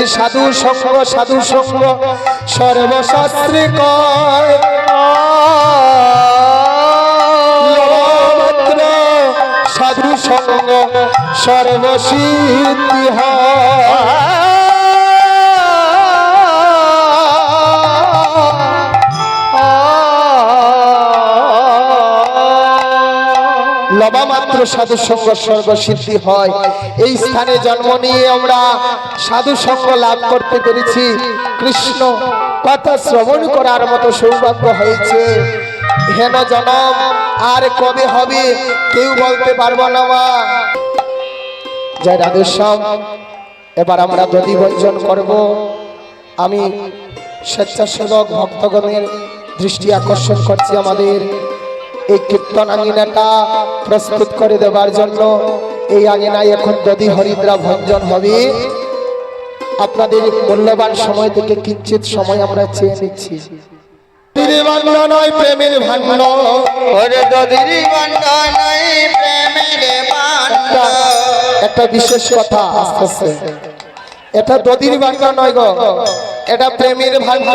গাইছি সাধু সঙ্গ সাধু সঙ্গ। সর্বশাস্ত্রী কয় সাধু সঙ্গ সর্বসিদ্ধি লবামাত্র সাধু সঙ্গ সর্বসিদ্ধি হয়। এই স্থানে জন্ম নিয়ে আমরা সাধু সঙ্গ লাভ করতে পেরেছি। কৃষ্ণ কথা শ্রবণ করার মতো সৌভাগ্য হয়েছে। হেন জনম, আর কবে হবে কেউ বলতে পারব না মা। জয় রাধেশ্যাম এবার আমরা দধি ভঞ্জন করব, আমি স্বেচ্ছাসেবক ভক্তগণের দৃষ্টি আকর্ষণ করছি আমাদের এই কীর্তন আঙিনাটা প্রস্তুত করে দেবার জন্য এই আঙিনায় এখন দধি হরিদ্রা ভঞ্জন হবে, আপনাদের মূল্যবান সময় থেকে কিঞ্চিত সময় আমরা চেয়ে নিচ্ছি। প্রেমের একটা বিশেষ কথা আস্তে আস্তে। এটা দদির ভান্ড নয় গো। এটা প্রেমের ভান্ড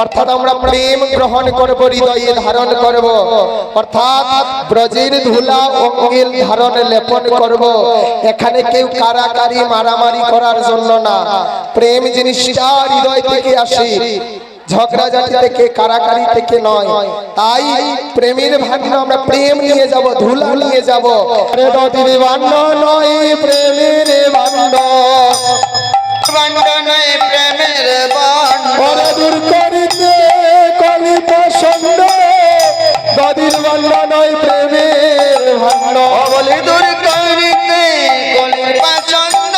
অর্থাৎ আমরা প্রেম গ্রহণ করব, হৃদয়ে ধারণ করব। অর্থাৎ ব্রজের ধুলা অঙ্গিল ধারণ লেপন করব। এখানে কেউ কারাকারি, মারামারি করার জন্য না। প্রেম জিনিসটা হৃদয় থেকে আসি। আসে ঝগড়াঝাটি থেকে, কারাকারি থেকে নয়। তাই প্রেমের ভান্ড আমরা প্রেম নিয়ে যাব, ধুলা নিয়ে যাব। নয়, প্রেমের ভান্ড বান্ডা নাই প্রেমের বান্ডা ওরে দূর করিতে কলি পছন্দ দদির ভান্ড নয় প্রেমের ভান্ড বলি দূর করিতে কলির পাচন্দ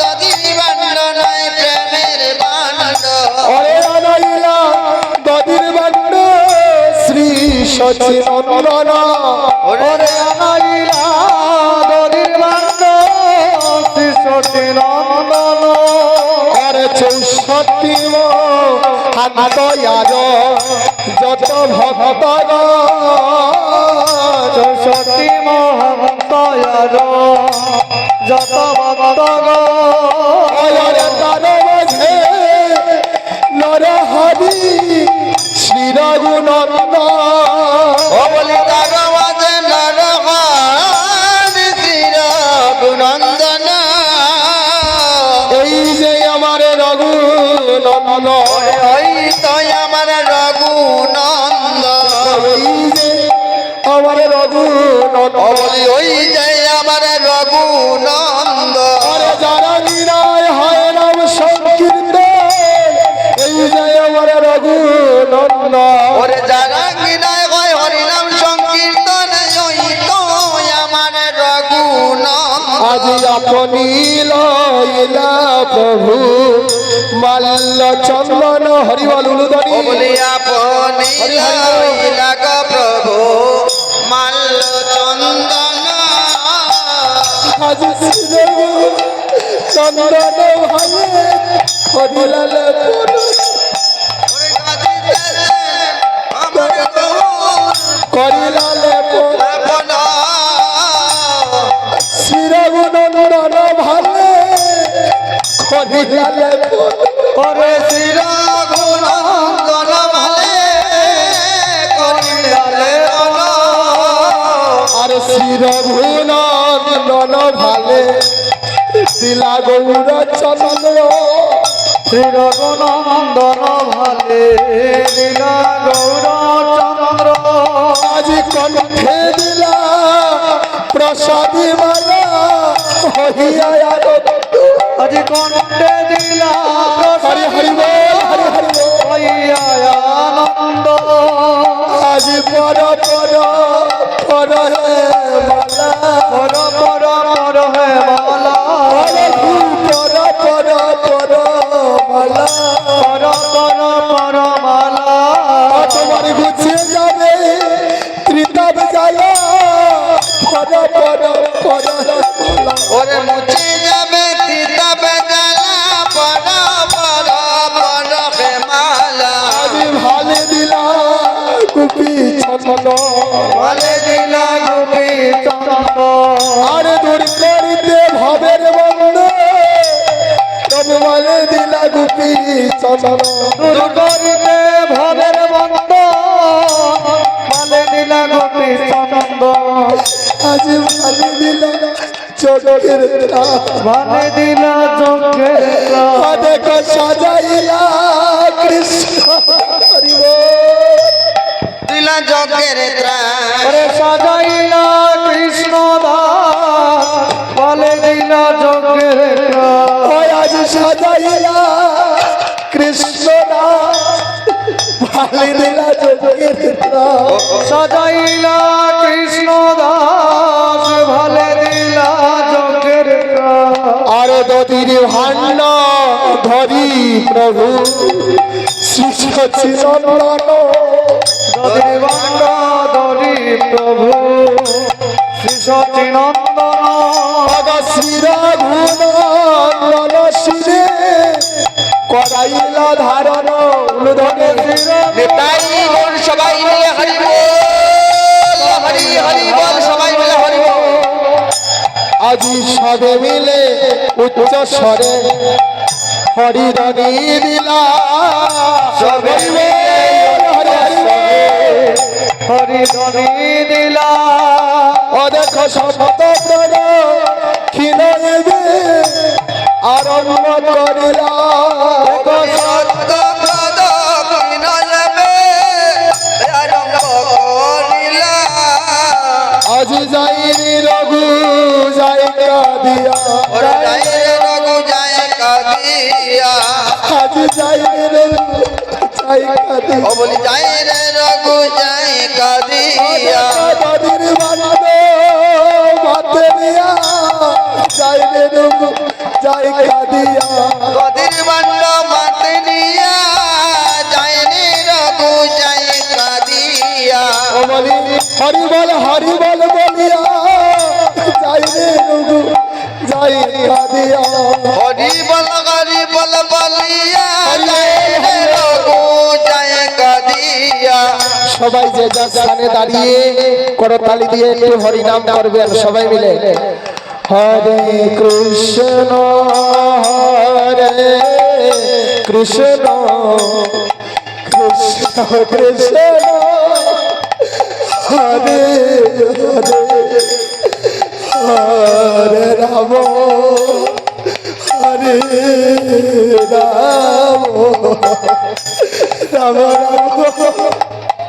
দদির বান্ডা প্রেমের বান্ডা ওরে আনাইলা দদির ভান্ড শ্রী সচিনন্দন। আনাইলা চৌষট্টি হাত আজ যত ভক্ত চৌষট্টি মহন্ত যত ভক্ত নর হরি শ্রী রঘুনন্দ রঘুনন্দ। বলি ওই যে আমার রঘুনন্দ। যারা নিরায় হয় নাম সংকীর্তন এই যে আমার রঘুনন্দ। ওরে যারা গিনায় হয় হরিনাম সংকীর্তন ওই তো আমার রঘুনন্দ। আজ আপনি লইলা প্রভু মাল্য চন্দন হরিবল উলুদনি বলি আপনি লাগ প্রভু। আজ শ্রীদেব চন্দন ভালে হরিলাল করিলাল আপনা শ্রীরঘুনন্দন ভালে হরিলাল ওরে শ্রী রঘুনন্দন ভালে করিলে অনা আর শ্রীরঘুনন্দন ভালে। দিলা গৌর চন্দ্র শ্রীরঘুনন্দন ভালে। লীলা গৌর চন্দ্র আজ কণ্ঠে দিলা প্রসাদী মালা হইয়া। আজি কণ্ঠে দিলা হরি হরি হরি হরি হইয়া আনন্দ ছন্দ ভালে দিলা গোপী চন্দ্র। আরে দূর করিতে ভবের বন্ধ। তবু বলে দিলা গোপী চন্দন দূর করিতে ভবের বন্ধ। মালে দিলা গোপী চন্দ আজ ভালি দিলা চোখের মানে দিলা চোখের। সাজাইলা কৃষ্ণ ওরে সাজাইলা কৃষ্ণ দাস বলে দিলা। ওই আজ সাজাইলা কৃষ্ণ দাস ভালি দিলা ত্রাণ সাজাইলা কৃষ্ণ দাস ভালে দিলা চোখের আর দদির ভাণ্ড ধরি প্রভু শ্রী সচিনন্দন ধরি প্রভু শ্রী সচিনন্দন শ্রী রঘুনন্দন শিরে করাইলা ধারণ ধরে তাই বল সবাই মিলে হরি বল হরি হরি বল সবাই মিলে হরি আজি সবে মিলে উচ্চ স্বরে হরিধনি দিলা সবে মিলে হরি হরি বল। হরি ধরি দিলা। ও দেখো প্রাণ ক্ষীণ এবে আরম্ভ করিলা। আজি যাইনি রঘু যাই কাদিয়া। ওরে যাই রঘু কাদিয়া। আজি যাইনি রঘু যাই কাদিয়া। বলি যাই রে রঘু যায় কাদিয়া। নদীর বান্ধব ভাতে নিয়া যাই রঘু যাই কাদিয়া। গদির বান্ড মাতে নিয়া যায় রে রঘু যায় কাদিয়া। বলি হরি বল হরি বল বলিয়া যাই রে যাই কাদিয়া। হরি বল সবাই যে যার স্থানে দাঁড়িয়ে করতালি দিয়ে একটু হরি নাম করবেন, সবাই মিলে। হরে কৃষ্ণ হরে কৃষ্ণ কৃষ্ণ কৃষ্ণ, হরে হরে হরে রাম হরে রাম রাম রাম।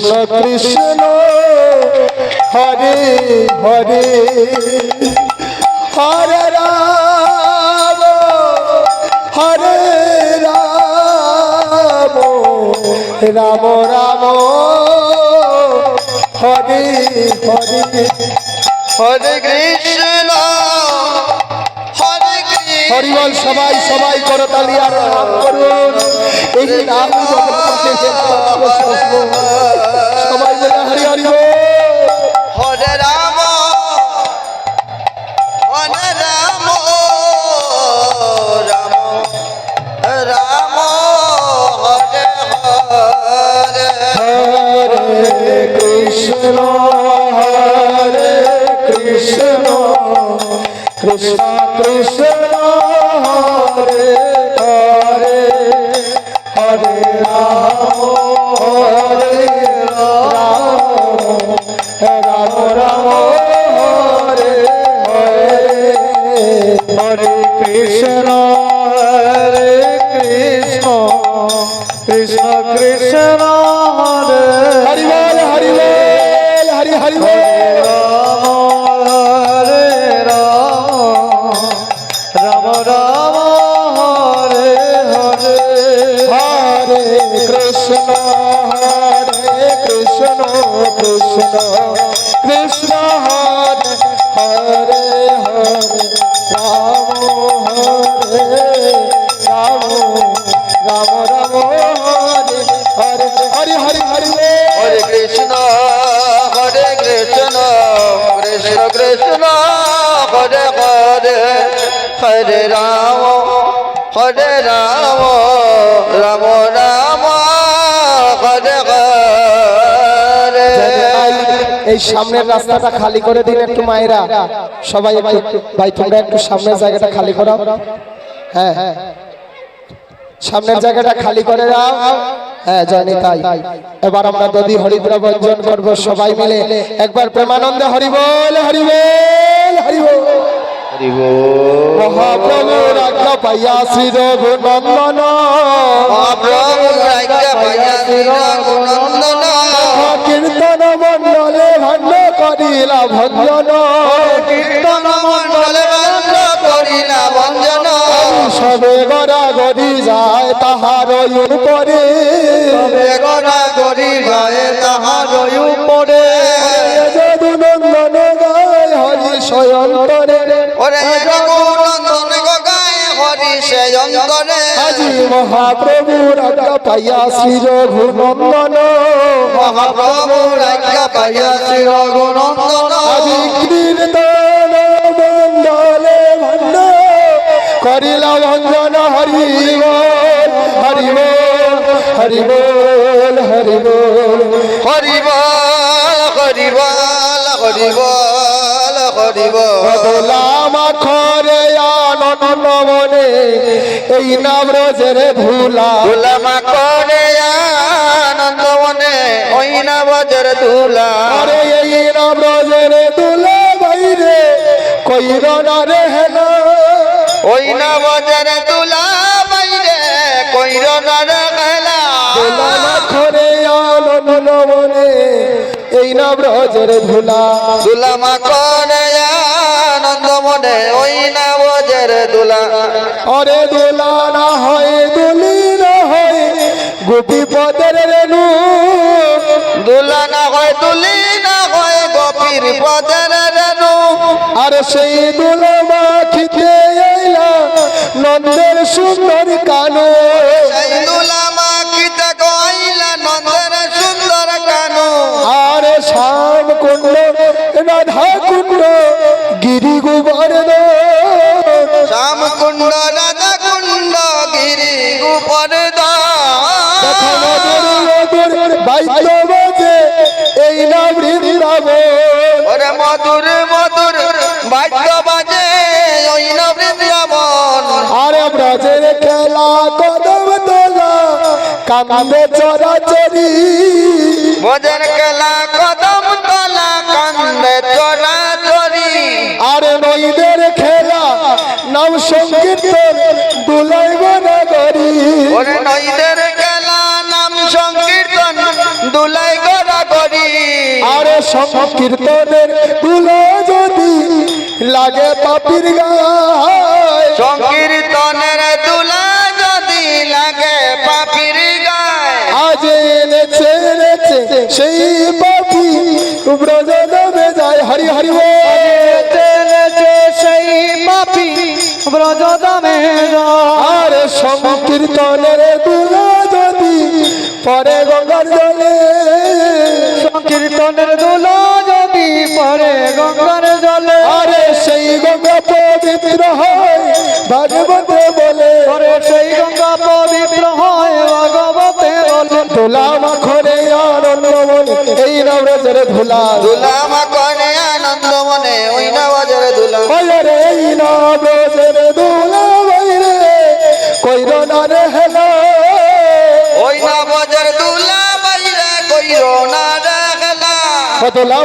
কৃষ্ণ কৃষ্ণ। হরে হরে। হরে রাম। হরে রাম। রাম রাম। হরে হরে। হরে কৃষ্ণ। হরে হরিবল, সবাই সবাই করতালি আর নাম করুন। এই নাম কৃষ্ণ কৃষ্ণ হরিবল হরিবল হরি হরিবল Krishna, Hare Krishna, Krishna হরে রাম হরে রাম রাম রাম, হরে এই সামনের রাস্তাটা খালি করে দিন একটু মায়েরা। সবাই ভাই, তোমরা একটু সামনের জায়গাটা খালি করো। হ্যাঁ। হ্যাঁ সামনের জায়গাটা খালি করে দাও। হ্যাঁ জানি তাই। এবার আমরা যদি হরিদ্রা বর্জন করব সবাই মিলে। একবার প্রেমানন্দে হরিবল হরিবল হরিবল মহাপ্রভু রাজ্ঞা পাইয়া শ্রী রঘুনন্দন মহাপ্রভু রাজ্ঞা পাইয়া শ্রীরঘুনন্দন কীর্তন মন্ডলে ভণ্ড করিলা ভঞ্জন। কীর্তন মণ্ডলে বন্ধ করিলা ভঞ্জন। সবে গড়া গড়ি যায় তাহার উপরে। বেগরা করি আজি মহাপ্রভু রাজ্ঞা পাইয়া শ্রী রঘুনন্দন মহাপ্রভু রাজ্ঞা পাইয়া শ্রী রঘুনন্দন আজি কীর্তন মন্ডলে ভণ্ড। করিলা ভঞ্জন হরি বল হরি বল হরি বল হরি বল। হরিবল হরিবল হরিবল হরিবল বদলাম খরে আনন্দ মনে এই নাম রোজের ভুলা দুলামা করে আনন্দ মনে ওই নাম বজর ধুলা। আরে এই নাম রোজের ধুলা বাইরে কইর না রে হেনা। ওই না বজর এই নাম রোজের ধুলা। দুলামা করে আনন্দ মনে ওই না বজর দুলা অরে দোলা না হয় দুলি না হয় গোপী পদের রেণু। দুলা না হয় তুলি না হয় গোপীর পদের রেণু। আর সেই দোলা মাখিতে আইলা নন্দের সুন্দর কান্দে চরাচরি। ভোজন কেলা কদম তলা কান্দে চোরা চরি আরে নইদের খেলা নাম সংকীর্তন দুলাই নগরী। ওরে নইদের কেলা নাম সংকীর্তন দুলাই গড়া গড়ি আরে সংকীর্তনের দুলা যদি লাগে পাপির গায়। সংকীর্তনের দুলা সেই পাপি ব্রজ নামে যায়। হরি হরি। সেই পাপি ব্রজ দামে আর সংকীর্তনের দুলা যদি পরে গঙ্গার জলে। সংকীর্তনের দুলো যদি পরে গঙ্গার জলে। আরে সেই গঙ্গা পবিত্র হয় ভাগবতে বলে। পরে সেই গঙ্গা পবিত্র হয় ভগবতে বলে। ধুলা নবরজের ধুলা। দুলা মা কনে আনন্দ মনে ওই না বাজার এই নবরজের ধুলা বাইরে কইর না রে হেলা। ওই না বাজার দুলা বাইরে কইরো না দেখলা ধুলা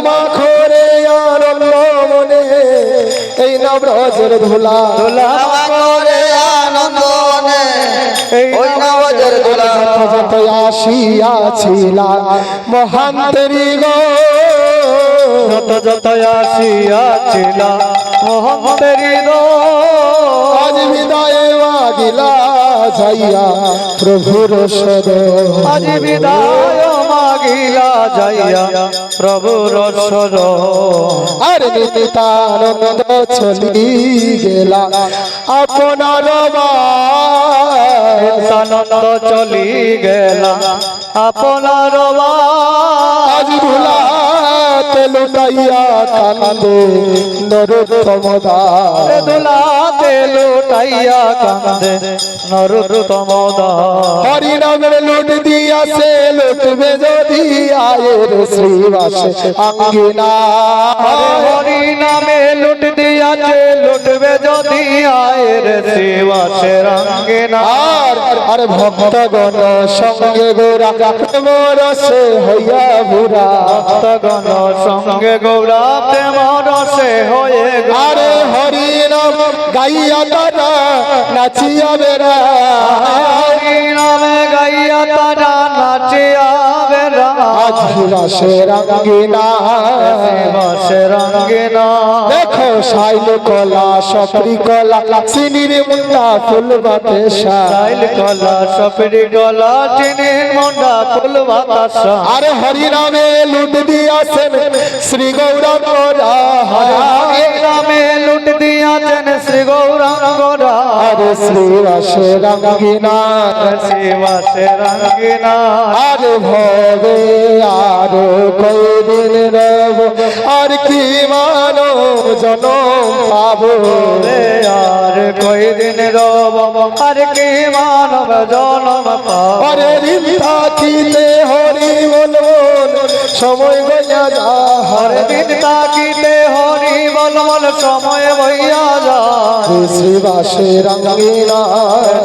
আনন্দ মনে এই ধুলা। মা করে আনন্দ মনে ওই না গোলাম যত আসিয়াছিলা তেরি গো যত যত আসিয়াছিলা মহান তেরি গো আজ বিদায় বাগিলা যাইয়া প্রভুর সদ আজ বিদায়। লাগিলা যাইয়া প্রভুর সর আর নিতানন্দ চলি গেলা আপনার বাস। নিত্যানন্দ চলি গেলা আপনার আজ ভুলাতে লুটাইয়া কান্দে নরোত্তম। দুলাতে লুটাইয়া কান্দে নরোত্তম দাস হরি নামের লুট দিয়াছে লুটবে যদি আয়ের শ্রীবাসে আঙ্গিনা হরি নামে লুট দিয়াছে লুটবে যদি আয়ের শিবাসে রঙ্গে না। আর ভক্তগণ সঙ্গে গোরা প্রেম রসে হইয়া ভুরা ভক্তগণ সঙ্গে গৌরা প্রেম রসে হয়ে আরে হরি নাম গাইয়া তারা নাচিয়া বেড়া। হরি নামে গাইয়া তারা নাচিয়া ভুলাসে রঙ্গিনা রঙ্গে দেখো সাইল কলা সপরি কলা চিনির মুন্ডা ফুল সাইল কলা সপরি গলা চিনির মন্ডা ফুল বাতাসা। আরে হরি নামে লুট দিয়াছেন শ্রী গৌরাঙ্গ হরি নামে লুট দিয়াছেন শ্রী গৌরাঙ্গ আরে শ্রীবাসে রঙ্গিনা শিবাসে রঙ্গে না আর ভবে আর কয়দিন রব আর কি মানো জনম পাবো? রে আর কয়দিন রব আর কি মানব জনম পাব? আরে কিতে হরি বল সময় গয়া যা হরে দিন তাকিতে হরি বল সময় বইয়া শ্রীবাসে রঙ্গিনা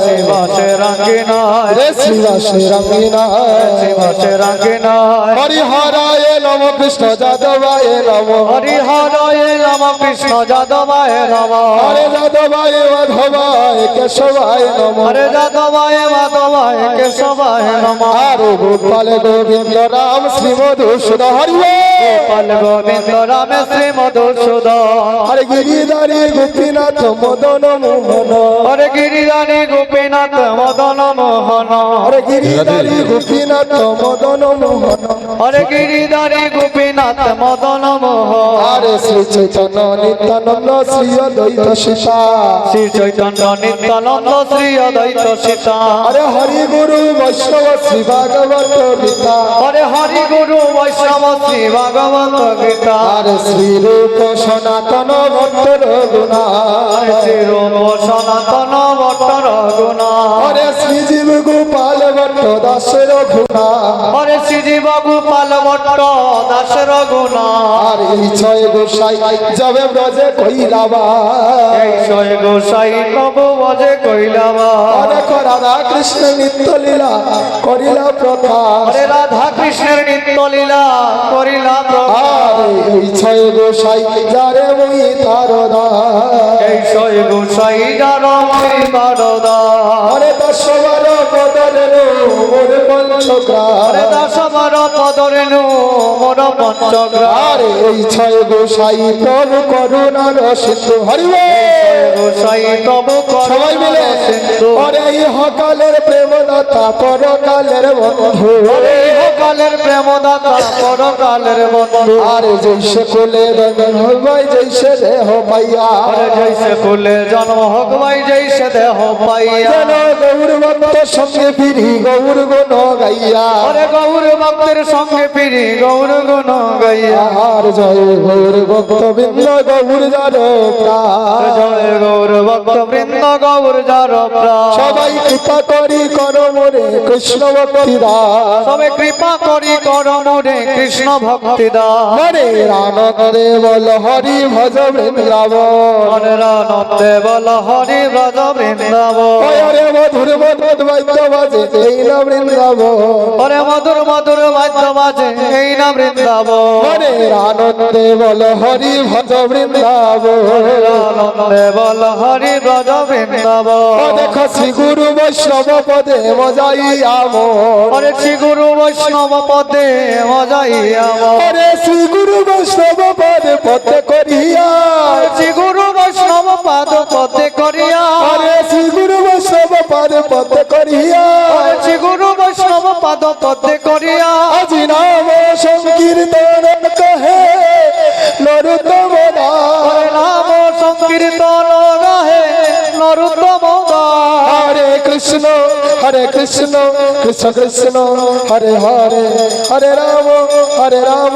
শিবাসে রঙ্গে শ্রীবাসে রঙ্গিনা শিবাসে রঙ্গে না হরি হরায় নম কৃষ্ণ যাদবায় নম। হরি হরয়ে নম কৃষ্ণ যাদবায় নম। হরে যাদবায় মাধবায় কেশবায় নম। হরে যাদবায় মাধবায় কেশবায় নম। আর গোপাল গোবিন্দ রাম শ্রী মধুসূদ হরি গোপাল গোবিন্দ রাম শ্রী মধুসূদন। হরে গিরিধারী গোপীনাথ মদন মোহন। হরে গিরিরানী গোপীনাথ মদন মোহন। হরে গিরিধারী গোপীনাথ মদন মোহন। হরে গিরিধারী গোপীনাথ মদন মোহন। আরে শ্রী চৈতন্য নিত্যানন্দ শ্রী অদ্বৈত সীতা। শ্রী চৈতন্য নিত্যানন্দ শ্রী অদ্বৈত সীতা। আরে হরি গুরু বৈষ্ণব শ্রী ভাগবত গীতা। হরে হরি গুরু বৈষ্ণব শ্রী ভাগবত গীতা। আরে শ্রী রূপ সনাতন ভট্টর গুণা শ্রী রূপ সনাতন গুণ হরে শ্রী জীব গোপাল ভট্ট দাসের গুণা হরে শ্রী জীব গোপাল ভট্ট দাসের গুণ আর এই ছয় গোসাই যাবে ব্রজে কইলাবা এই শয় গোসাই প্রভু বজে কইলাবা অনেক রাধা কৃষ্ণ নিত্য লীলা করিলা প্রকাশ। হরে রাধা কৃষ্ণের নিত্য লীলা করিলা আর এই ছয় গোসাই যারে মুই তার এই শয় গোসাই যার মই দশ বার বদলেন মোর পঞ্চগ্রাম দাস বার পদরেনু মোর পঞ্চগ্রাম আরে এই ছয় গোসাই প্রভু করুণার সিন্ধু হরিবে। গোসাই প্রভু সবাই মিলে সিন্ধু হকালের প্রেমদাতা পরকালের বন্ধু। কালের প্রেমদাতা পরকালের বন্ধু। আরে জৈসে কোলে রঙের হবাই জৈসে দেহ পাইয়া। জৈসে কুলে জন্ম হোক জৈসে দেহ পাইয়া। যেন গৌর ভক্ত সঙ্গে ফিরি গৌর গুণ গাইয়া। গৌর ভক্তের সঙ্গে ফিরি গৌর গুণ গাইয়া আর জয় গৌর ভক্ত বৃন্দ গৌর যার জয় গৌর ভক্ত বৃন্দ গৌর যার সবাই কৃপা করি কর মোরে কৃষ্ণ ভক্তি দাস সবে কৃপা করি কর মোরে কৃষ্ণ ভক্তি দাস মনে আনন্দে বল হরি ভজ বৃন্দাবন। মনের আনন্দে বল হরি ব্রজ বৃন্দাবন। হরে মধুর মধুর বাদ্য বাজে এই না বৃন্দাবন। হরে মধুর মধুর বাদ্য বাজে এই না বৃন্দাবন মনে আনন্দে বল হরি ভজ বৃন্দাব আনন্দে বল হরি ভজ বৃন্দাব দেখ শ্রী গুরু বৈষ্ণব পদে মজাই আমন হরে শ্রী গুরু বৈষ্ণব পদে মজাই আমার হরে শ্রী গুরু বৈষ্ণব পদে পদে কৃষ্ণ কৃষ্ণ কৃষ্ণ, হরে হরে হরে রাম হরে রাম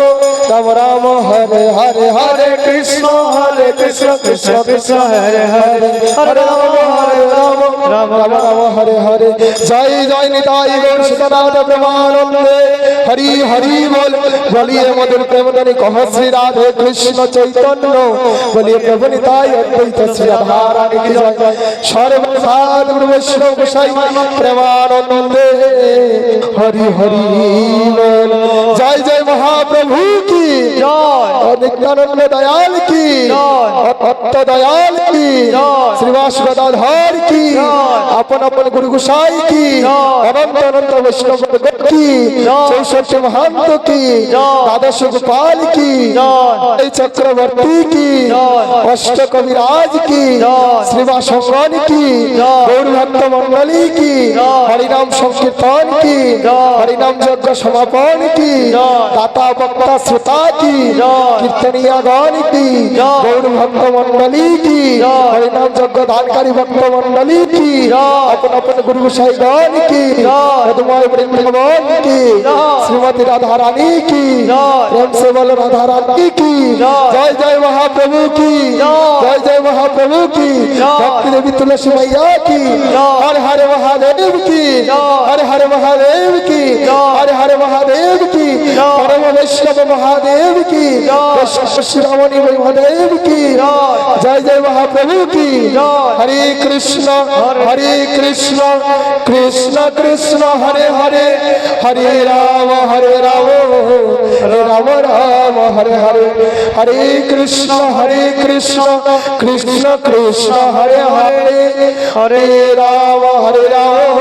রাম রাম, হরে হরে হরে কৃষ্ণ হরে কৃষ্ণ কৃষ্ণ কৃষ্ণ, হরে হরে হরে রাম হরে রাম রাম রাম, হরে হরে। জয় জয় নিতাই গৌর সীতানাথ প্রেমানন্দে হরি হরি বল বলিয়ে মধুর প্রেমদানি কহ শ্রী রাধে কৃষ্ণ চৈতন্য বলিয়ে প্রভু নিতাই অদ্বৈত শ্রী রাধারানী কি জয়। সর্বসাধ গুরু বৈষ্ণব গোসাই প্রেমানন্দে হরি হরি বল। জয় জয় মহাপ্রভু কি? জয়। নিত্যানন্দ দয়াল কি? জয়। অত্ত দয়াল কি? জয়। শ্রীবাস গদাধর কি? জয়। আপন আপন গুরু গোসাই কি? জয়। অনন্ত অনন্ত বৈষ্ণব কি? জয়। চৌষট্টি মহান্ত কি জয়। দ্বাদশ গোপাল কি জয়। এই চক্রবর্তী কি জয়। অষ্ট কবিরাজ কি জয়। শ্রীবাস অঙ্গন কি জয়। গৌর ভক্ত মন্ডলী কি জয়। হরিনাম সংকীর্তন কি জয়। হরিনাম যজ্ঞ সমাপন কি জয়। দাতা বক্তা শ্রোতা কি জয়। কীর্তনিয়া গণ কি জয়। গৌর ভক্ত মন্ডলী কি জয়। হরিনাম श्रीमती राधा रानी की प्रेम से राधा रानी की। जय। जय महाप्रभु की। जय। जय महाप्रभु की। भक्ति देवी तुलसी मैया की हर हर महादेव की। हर हर महादेव की हर हर महादेव की परम वैष्णव महादेव की श्रावणी महादेव की जय जय महाप्रभु की। हरे कृष्ण हरे कृष्ण कृष्ण कृष्ण हरे हरे। हरे राम हरे राम राम राम हरे हरे। हरे कृष्ण हरे कृष्ण कृष्ण कृष्ण हरे। हरे हरे राम हरे राम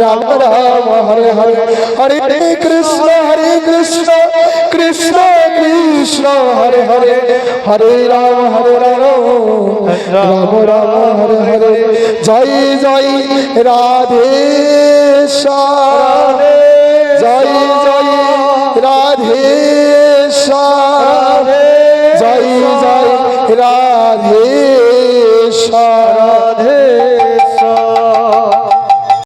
राम राम हरे हरे। হরে কৃষ্ণ হরে কৃষ্ণ কৃষ্ণ কৃষ্ণ, হরে হরে হরে রাম হরে রাম রাম রাম, হরে হরে, জয় জয় রাধে জয় জয় রাধে জয় জয় রাধে সারা